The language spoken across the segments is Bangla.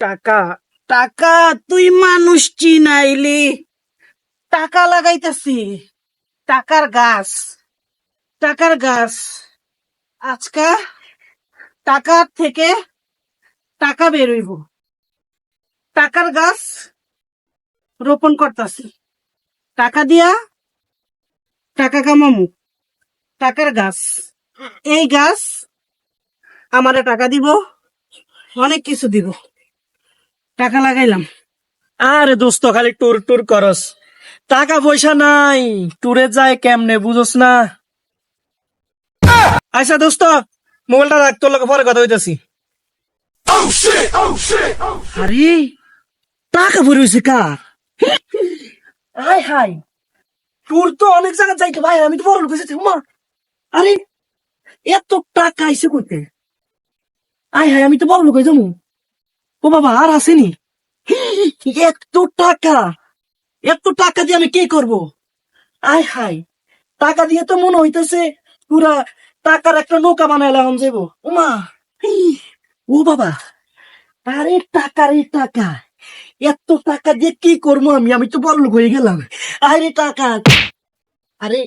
টাকা। টাকা তুই মানুষ চিনাইলি। টাকা লাগাইতেছি। টাকার গাছ। টাকার গাছ। আজকা টাকার থেকে টাকা বেরোইব টাকার গাছ রোপণ করতেছি। টাকা দিয়া টাকা কামামু। টাকার গাছ। এই গাছ আমারে টাকা দিব, অনেক কিছু দিব। টাকা লাগাইলাম। আরে দোস্ত খালি টুর টুর করস। টাকা পয়সা নাই টুরে যায় কেমনে বুঝোস না। আচ্ছা দোস্ত মোবাইলটা রাখ তোর লোক পরে কথা হইতাছি। আরে টাকা ভরে হয়েছে কার? হাই হাই টুর তো অনেক জায়গা যাইতে ভাই আমি তো বড় লোক হয়েছি মা। আরে এত টাকা আইসে করতে আয় হাই আমি তো বড় লোক হয়ে যাব। ও বাবা আর আসেনি। এত টাকা। এত টাকা দিয়ে আমি কি করব? আয় হাই টাকা দিয়ে তো মনে হইতেছে পুরা টাকার একটা নৌকা বানাইলাম যাব ওমা ও বাবা আরে টাকা রে টাকা এত টাকা দিয়ে কি করব আমি? আমি তো বড় লোক হয়ে গেলাম। আরে টাকা আরে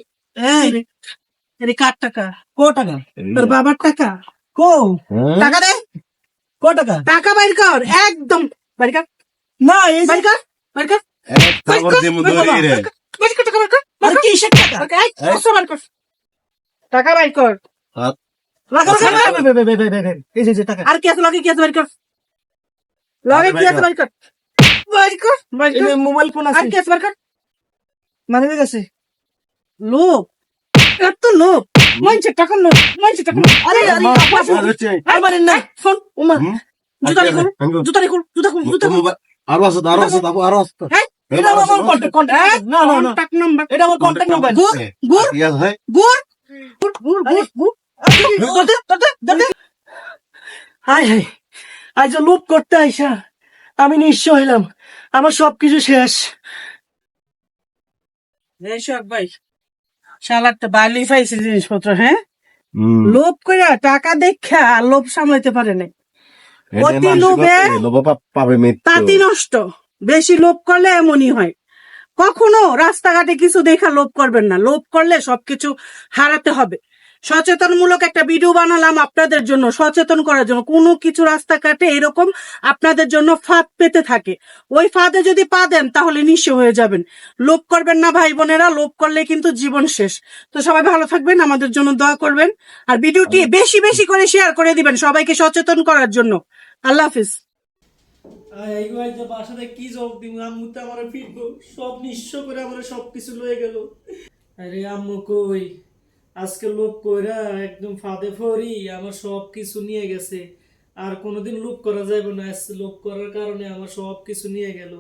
এরে কার টাকা? কো টাকা? তোর বাবার টাকা? কো? টাকা দে। কো টাকা? টাকা বাইর কর একদম। বাইর কর। না এই বাইর কর বাইর টাকা? বাইর কর, আর কি লগে কি বাইর কর? লগে কি বাইর কর। বাইর কর। মোবাইল ফোন আর কি আছে বাইর কর? মানে গেছে। লোক এত লোক মানছে টাকা লোক মানছে টাকা আরে আরে না। ফোন হুম? জুতা আঙ্গু, জুতা রে জুতা খুল জুতা আরও আছে আরও আছে আরও আছে। হ্যাঁ? এটা আমার কন্টাক্ট কন্টাক্ট না না না। কন্টাক্ট নাম্বার এটা আমার কন্টাক্ট গুড় গুড় গুড় গুড় দতে দতে দতে হাই হাই। আজ লুপ করতে আইসা আমি নিঃস্ব হইলাম। আমার সবকিছু শেষ। এই শোক ভাই শালার বালি পাইছে জিনিসপত্র হ্যাঁ? লোভ করে টাকা দেখা আর লোভ সামলাইতে পারে নাই। অতি লোভে। তাঁতি নষ্ট। বেশি লোভ করলে এমনই হয়। কখনো রাস্তাঘাটে কিছু দেখা লোভ করবেন না। লোভ করলে সবকিছু হারাতে হবে। সচেতনমূলক একটা ভিডিও বানালাম আপনাদের জন্য সচেতন করার জন্য। কোনো কিছু রাস্তাঘাটে এরকম আপনাদের জন্য ফাঁদ পেতে থাকে। ওই ফাঁদে যদি পা দেন তাহলে নিঃস্ব হয়ে যাবেন। লোভ করবেন না ভাই বোনেরা লোভ করলে কিন্তু জীবন শেষ। তো সবাই ভালো থাকবেন আমাদের জন্য দোয়া করবেন। আর ভিডিওটি বেশি বেশি করে শেয়ার করে দিবেন সবাইকে সচেতন করার জন্য। আল্লাহ হাফিজ। বাসাতে কি জব দিব আম্মু তো আমার ফিরবো। সব নিঃস্ব করে আমার সবকিছু লয়ে গেল। আরে আম্মু কই? আজকে লোভ কইরা একদম ফাঁদে ফরি আমার সব কিছু নিয়ে গেছে। আর কোনোদিন লোভ করা যাবে না লোভ করার কারণে আমার সব কিছু নিয়ে গেল।